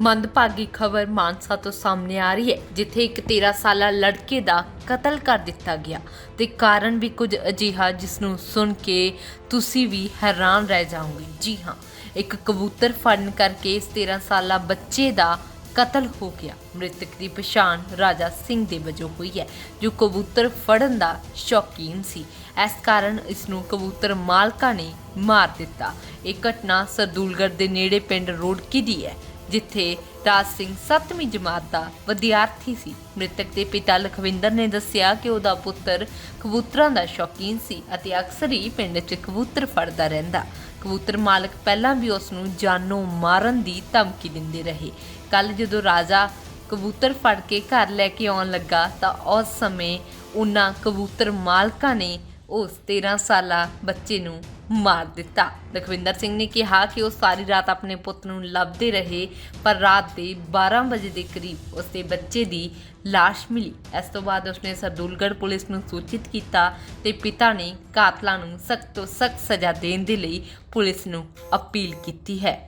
ਮੰਦਭਾਗੀ ਖਬਰ ਮਾਨਸਾ ਤੋਂ ਸਾਹਮਣੇ ਆ ਰਹੀ ਹੈ, ਜਿੱਥੇ ਇੱਕ 13 ਸਾਲਾ ਲੜਕੇ ਦਾ ਕਤਲ ਕਰ ਦਿੱਤਾ ਗਿਆ। ਤੇ ਕਾਰਨ ਵੀ ਕੁਝ ਅਜਿਹਾ ਜਿਸ ਨੂੰ ਸੁਣ ਕੇ ਤੁਸੀਂ ਵੀ ਹੈਰਾਨ ਰਹਿ ਜਾਓਗੇ। ਜੀ ਹਾਂ, ਇੱਕ ਕਬੂਤਰ ਫੜਨ ਕਰਕੇ ਇਸ 13 ਸਾਲਾ ਬੱਚੇ ਦਾ ਕਤਲ ਹੋ ਗਿਆ। ਮ੍ਰਿਤਕ ਦੀ ਪਛਾਣ ਰਾਜਾ ਸਿੰਘ ਦੇ ਵਜੋਂ ਹੋਈ ਹੈ, ਜੋ ਕਬੂਤਰ ਫੜਨ ਦਾ ਸ਼ੌਕੀਨ ਸੀ। ਇਸ ਕਾਰਨ ਇਸ ਨੂੰ ਕਬੂਤਰ ਮਾਲਕਾਂ ਨੇ ਮਾਰ ਦਿੱਤਾ। ਇਹ ਘਟਨਾ ਸਰਦੂਲਗੜ੍ਹ ਦੇ ਨੇੜੇ ਪਿੰਡ ਰੋਡਕੀ ਦੀ ਹੈ। ਜਿੱਥੇ ਰਾਜ ਸਿੰਘ 7ਵੀਂ ਜਮਾਤ ਦਾ ਵਿਦਿਆਰਥੀ ਸੀ। ਮ੍ਰਿਤਕ ਦੇ ਪਿਤਾ ਲਖਵਿੰਦਰ ਨੇ ਦੱਸਿਆ ਕਿ ਉਹਦਾ ਪੁੱਤਰ ਕਬੂਤਰਾਂ ਦਾ ਸ਼ੌਕੀਨ ਸੀ ਅਤੇ ਅਕਸਰ ਹੀ ਪਿੰਡ 'ਚ ਕਬੂਤਰ ਫੜਦਾ ਰਹਿੰਦਾ। ਕਬੂਤਰ ਮਾਲਕ ਪਹਿਲਾਂ ਵੀ ਉਸ ਨੂੰ ਜਾਨੋਂ ਮਾਰਨ ਦੀ ਧਮਕੀ ਦਿੰਦੇ ਰਹੇ। ਕੱਲ ਜਦੋਂ ਰਾਜਾ ਕਬੂਤਰ ਫੜ ਕੇ ਘਰ ਲੈ ਕੇ ਆਉਣ ਲੱਗਾ ਤਾਂ ਉਸ ਸਮੇਂ ਉਹਨਾਂ ਕਬੂਤਰ ਮਾਲਕਾਂ ਨੇ ਉਸ 13 ਸਾਲਾ ਬੱਚੇ ਨੂੰ ਮਾਰ ਦਿੱਤਾ ਲਖਵਿੰਦਰ ਸਿੰਘ ਨੇ ਕਿਹਾ ਕਿ ਉਹ ਸਾਰੀ ਰਾਤ ਆਪਣੇ ਪੁੱਤ ਨੂੰ ਲੱਭਦੇ ਰਹੇ ਪਰ ਰਾਤ ਦੇ 12 ਵਜੇ ਦੇ ਕਰੀਬ ਉਸ ਦੇ ਬੱਚੇ ਦੀ ਲਾਸ਼ ਮਿਲੀ ਇਸ ਤੋਂ ਬਾਅਦ ਉਸਨੇ ਸਰਦੂਲਗੜ੍ਹ ਪੁਲਿਸ ਨੂੰ ਸੂਚਿਤ ਕੀਤਾ ਤੇ ਪਿਤਾ ਨੇ ਕਾਤਲਾਂ ਨੂੰ ਸਖਤ ਤੋਂ ਸਖਤ ਸਜ਼ਾ ਦੇਣ ਦੇ ਲਈ ਪੁਲਿਸ ਨੂੰ ਅਪੀਲ ਕੀਤੀ ਹੈ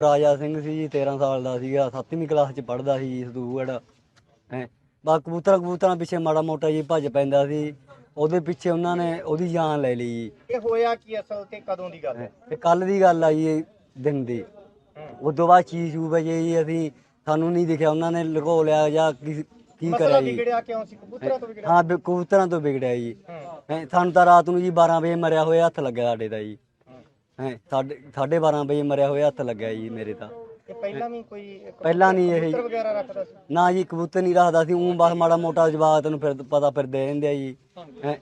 ਰਾਜਾ ਸਿੰਘ ਸੀ ਜੀ 13 ਸਾਲ ਦਾ ਸੀਗਾ 7ਵੀਂ ਕਲਾਸ ਚ ਪੜ੍ਹਦਾ ਸੀ ਜੀ ਹੈ ਬਾ ਕਬੂਤਰਾਂ ਕਬੂਤਰਾਂ ਪਿੱਛੇ ਮਾੜਾ ਮੋਟਾ ਜੀ ਭੱਜ ਪੈਂਦਾ ਸੀ ਉਹਦੇ ਪਿੱਛੇ ਉਹਨਾਂ ਨੇ ਉਹਦੀ ਜਾਨ ਲੈ ਲਈ ਜੀ। ਇਹ ਹੋਇਆ ਕੀ ਅਸਲ ਤੇ ਕਦੋਂ ਦੀ ਗੱਲ? ਹੈ ਤੇ ਕੱਲ ਦੀ ਗੱਲ ਆ ਜੀ ਇਹ ਦਿਨ ਦੀ। ਉਦੋਂ ਬਾਅਦ ਚੀਜ਼ ਚੂ ਵਜੇ ਜੀ ਅਸੀਂ ਸਾਨੂੰ ਨਹੀਂ ਦਿਖਿਆ ਉਹਨਾਂ ਨੇ ਲੁਕੋ ਲਿਆ ਜਾਂ ਕੀ ਕੀ ਮਸਲਾ ਕਰਿਆ ਜੀ। ਵਿਗੜਿਆ ਕਿਉਂ ਸੀ? ਕਬੂਤਰਾਂ ਤੋਂ ਵਿਗੜਿਆ? ਹਾਂ ਕਬੂਤਰਾਂ ਤੋਂ ਵਿਗੜਿਆ ਜੀ। ਹੂੰ। ਹੈਂ, ਸਾਨੂੰ ਤਾਂ ਰਾਤ ਨੂੰ ਜੀ 12 ਵਜੇ ਮਰਿਆ ਹੋਇਆ ਹੱਥ ਲੱਗਿਆ ਸਾਡੇ ਦਾ ਜੀ। ਹੈ। ਸਾਢੇ 12:30 ਵਜੇ ਮਰਿਆ ਹੋਇਆ ਹੱਥ ਲੱਗਿਆ ਜੀ ਮੇਰੇ ਤਾਂ। ਪਹਿਲਾਂ ਵੀ ਕੋਈ ਪਹਿਲਾਂ ਨਹੀਂ ਇਹ ਕਬੂਤਰ ਵਗੈਰਾ ਰੱਖਦਾ ਸੀ? ਨਾ ਜੀ ਕਬੂਤਰ ਨਹੀਂ ਰੱਖਦਾ ਸੀ ਉਹ ਬਸ ਮਾੜਾ ਮੋਟਾ ਜਵਾਬ ਤੈਨੂੰ ਫਿਰ ਪਤਾ ਫਿਰ ਦੇ ਦਿੰਦੇ ਆ ਜੀ। ਹੈਂ।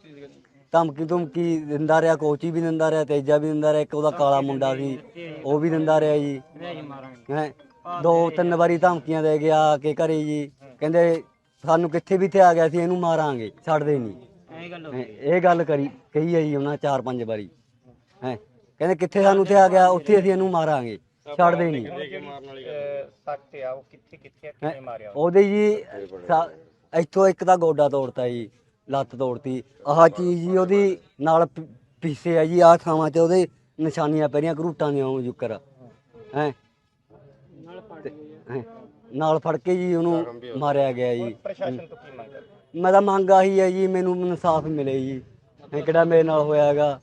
ਧਮਕੀ ਧਮਕੀ ਦਿੰਦਾ ਰਿਹਾ ਕੋਚੀ ਵੀ ਦਿੰਦਾ ਰਿਹਾ ਤੇਜਾ ਵੀ ਦਿੰਦਾ ਰਿਹਾ ਇੱਕ ਉਹਦਾ ਕਾਲਾ ਮੁੰਡਾ ਸੀ ਉਹ ਵੀ ਦਿੰਦਾ ਰਿਹਾ ਜੀ। ਹੈ ਦੋ ਤਿੰਨ ਵਾਰੀ ਧਮਕੀਆਂ ਦੇ ਗਿਆ ਆ ਕੇ ਘਰੇ ਜੀ। ਕਹਿੰਦੇ ਸਾਨੂੰ ਕਿੱਥੇ ਵੀ ਤੇ ਆ ਗਿਆ ਸੀ ਇਹਨੂੰ ਮਾਰਾਂਗੇ ਛੱਡਦੇ ਨਹੀਂ। ਹੈਂ, ਇਹ ਗੱਲ ਕਰੀ ਕਹੀ ਹੈ ਜੀ ਉਹਨਾਂ ਚਾਰ ਪੰਜ ਵਾਰੀ। ਹੈ? ਕਹਿੰਦੇ ਕਿੱਥੇ ਸਾਨੂੰ ਤੇ ਆ ਗਿਆ ਉੱਥੇ ਅਸੀਂ ਇਹਨੂੰ ਮਾਰਾਂਗੇ। ਛੱਡਦੇ ਨਹੀਂ। ਸੱਟ ਆ ਉਹ ਕਿੱਥੇ ਕਿੱਥੇ ਆ, ਕਿਵੇਂ ਮਾਰਿਆ ਉਹ? ਉਹਦੇ ਜੀ ਸਾ- ਇੱਥੋਂ ਇੱਕ ਤਾਂ ਗੋਡਾ ਤੋੜਤਾ ਜੀ ਲੱਤ ਤੋੜਤੀ। ਆਹ ਚੀਜ਼ ਜੀ ਉਹਦੀ ਨਾਲ ਪ- ਪਿੱਛੇ ਆ ਜੀ ਆਹ ਥਾਵਾਂ ਤੇ ਉਹਦੇ ਨਿਸ਼ਾਨੀਆਂ ਪੈਰੀਆਂ ਘਰੂਟਾਂ ਦੀਆਂ ਉਹ ਜੁਕਰ। ਹੈ। ਨਾਲ ਫੜ ਕੇ ਜੀ। ਉਹਨੂੰ ਮਾਰਿਆ ਗਿਆ ਜੀ। ਪ੍ਰਸ਼ਾਸਨ ਤੋਂ ਕੀ ਮੰਗ ਕਰਦੇ? ਮੈਂ ਤਾਂ ਮੰਗ ਆਹੀ ਹੈ ਜੀ ਮੈਨੂੰ ਇਨਸਾਫ ਮਿਲੇ ਜੀ। ਇਹ ਕਿਹੜਾ ਮੇਰੇ ਨਾਲ ਹੋਇਆ ਹੈਗਾ।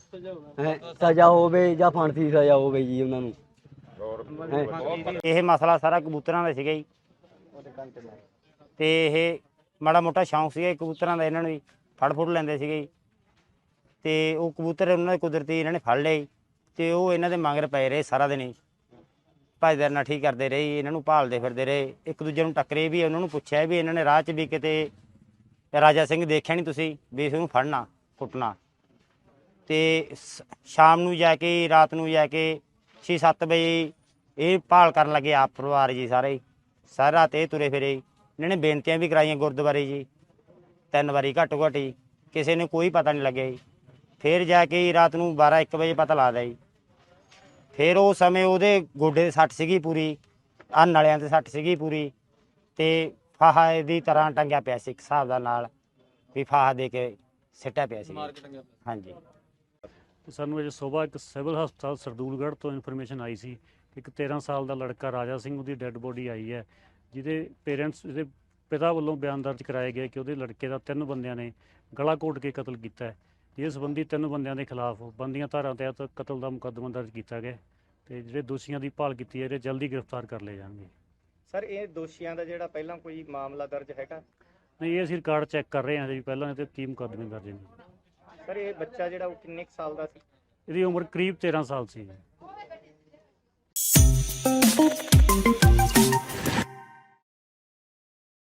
ਹੈ? ਸਜ਼ਾ ਹੋਵੇ ਜਾਂ ਫਾਂਸੀ ਦੀ ਸਜ਼ਾ ਹੋਵੇ ਜੀ ਉਹਨਾਂ ਨੂੰ। ਹੈਂ। ਇਹ ਮਸਲਾ ਸਾਰਾ ਕਬੂਤਰਾਂ ਦਾ ਸੀਗਾ ਜੀ। ਤੇ ਇਹ ਮਾੜਾ ਮੋਟਾ ਸ਼ੌਂਕ ਸੀਗਾ ਕਬੂਤਰਾਂ ਦਾ ਇਹਨਾਂ ਨੂੰ ਵੀ ਫੜ ਫੁੜ ਲੈਂਦੇ ਸੀਗੇ ਜੀ। ਤੇ ਉਹ ਕਬੂਤਰ ਉਹਨਾਂ ਦੇ ਕੁਦਰਤੀ ਇਹਨਾਂ ਨੇ ਫੜ ਲਏ ਜੀ। ਤੇ ਉਹ ਇਹਨਾਂ ਦੇ ਮਗਰ ਪਏ ਰਹੇ ਸਾਰਾ ਦਿਨ ਹੀ ਭਜਦੇ ਠੀਕ ਕਰਦੇ ਰਹੇ ਇਹਨਾਂ ਨੂੰ ਭਾਲਦੇ ਫਿਰਦੇ ਰਹੇ। ਇੱਕ ਦੂਜੇ ਨੂੰ ਟੱਕਰੇ ਵੀ, ਉਹਨਾਂ ਨੂੰ ਪੁੱਛਿਆ ਵੀ, ਇਹਨਾਂ ਨੇ ਰਾਹ 'ਚ ਵੀ ਕਿਤੇ ਰਾਜਾ ਸਿੰਘ ਦੇਖਿਆ ਨਹੀਂ ਤੁਸੀਂ ਵੀ ਇਸ ਨੂੰ ਫੜਨਾ, ਕੁੱਟਣਾ। ਤੇ ਸ- ਸ਼ਾਮ ਨੂੰ ਜਾ ਕੇ, ਰਾਤ ਨੂੰ ਜਾ ਕੇ 6-7 ਵਜੇ ਇਹ ਭਾਲ ਕਰਨ ਲੱਗੇ ਆਪ ਪਰਿਵਾਰ ਜੀ ਸਾਰੇ। ਸਾਰੀ ਰਾਤ ਇਹ ਤੁਰੇ ਫਿਰੇ। ਇਹਨਾਂ ਨੇ ਬੇਨਤੀਆਂ ਵੀ ਕਰਾਈਆਂ ਗੁਰਦੁਆਰੇ ਜੀ। ਤਿੰਨ ਵਾਰੀ ਘੱਟੋ ਘੱਟ ਜੀ ਕਿਸੇ ਨੂੰ ਕੋਈ ਪਤਾ ਨਹੀਂ ਲੱਗਿਆ ਜੀ। ਫਿਰ ਜਾ ਕੇ ਜੀ ਰਾਤ ਨੂੰ 12-1 ਵਜੇ ਪਤਾ ਲੱਗਦਾ ਜੀ। ਫਿਰ ਉਹ ਸਮੇਂ ਉਹਦੇ ਗੋਡੇ ਤੇ ਸੱਟ ਸੀਗੀ ਪੂਰੀ। ਆਹ ਨਲਿਆਂ ਤੇ ਸੱਟ ਸੀਗੀ ਪੂਰੀ। ਤੇ ਫਾਹਾ ਦੀ ਤਰ੍ਹਾਂ ਟੰਗਿਆ ਪਿਆ ਸੀ ਇੱਕ ਹਿਸਾਬ ਦਾ ਨਾਲ। ਵੀ ਫਾਹਾ ਦੇ ਕੇ ਸਿੱਟਿਆ ਪਿਆ ਸੀ। ਹਾਂਜੀ। ਸਾਨੂੰ ਅੱਜ ਸਵੇਰ ਇੱਕ ਸਿਵਲ ਹਸਪਤਾਲ ਸਰਦੂਲਗੜ੍ਹ ਤੋਂ ਇਨਫੋਰਮੇਸ਼ਨ ਆਈ ਸੀ ਕਿ ਇੱਕ 13 ਸਾਲ ਦਾ ਲੜਕਾ ਰਾਜਾ ਸਿੰਘ ਉਹਦੀ ਡੈੱਡ ਬੋਡੀ ਆਈ ਹੈ ਜਿਹਦੇ ਪੇਰੈਂਟਸ ਇਹਦੇ ਪਿਤਾ ਵੱਲੋਂ ਬਿਆਨ ਦਰਜ ਕਰਾਇਆ ਗਿਆ ਕਿ ਉਹਦੇ ਲੜਕੇ ਦਾ ਤਿੰਨ ਬੰਦਿਆਂ ਨੇ ਗਲਾ ਘੋਟ ਕੇ ਕਤਲ ਕੀਤਾ ਹੈ। ਇਸ ਸੰਬੰਧੀ ਤਿੰਨ ਬੰਦਿਆਂ ਦੇ ਖਿਲਾਫ ਬੰਦੀਆਂ ਧਾਰਾ ਤਹਿਤ ਕਤਲ ਦਾ ਮੁਕੱਦਮਾ ਦਰਜ ਕੀਤਾ ਗਿਆ ਤੇ ਜਿਹੜੇ ਦੋਸ਼ੀਆਂ ਦੀ ਭਾਲ ਕੀਤੀ ਹੈ ਇਹ ਜਲਦੀ ਗ੍ਰਿਫਤਾਰ ਕਰ ਲਏ ਜਾਣਗੇ। ਸਰ ਇਹ ਦੋਸ਼ੀਆਂ ਦਾ ਜਿਹੜਾ ਪਹਿਲਾਂ ਕੋਈ ਮਾਮਲਾ ਦਰਜ ਹੈਗਾ? ਨਹੀਂ ਇਹ ਅਸੀਂ ਰਿਕਾਰਡ ਚੈੱਕ ਕਰ ਰਹੇ ਹਾਂ ਜੀ ਪਹਿਲਾਂ ਇਹਦੇ ਕੀ ਮੁਕੱਦਮੇ ਦਰਜ ਨੇ। ਸਰ, ਇਹ ਬੱਚਾ ਜਿਹੜਾ ਉਹ ਕਿੰਨੇ ਕੁ ਸਾਲ ਦਾ ਸੀ? ਇਹਦੀ ਉਮਰ ਕਰੀਬ 13 ਸਾਲ ਸੀ।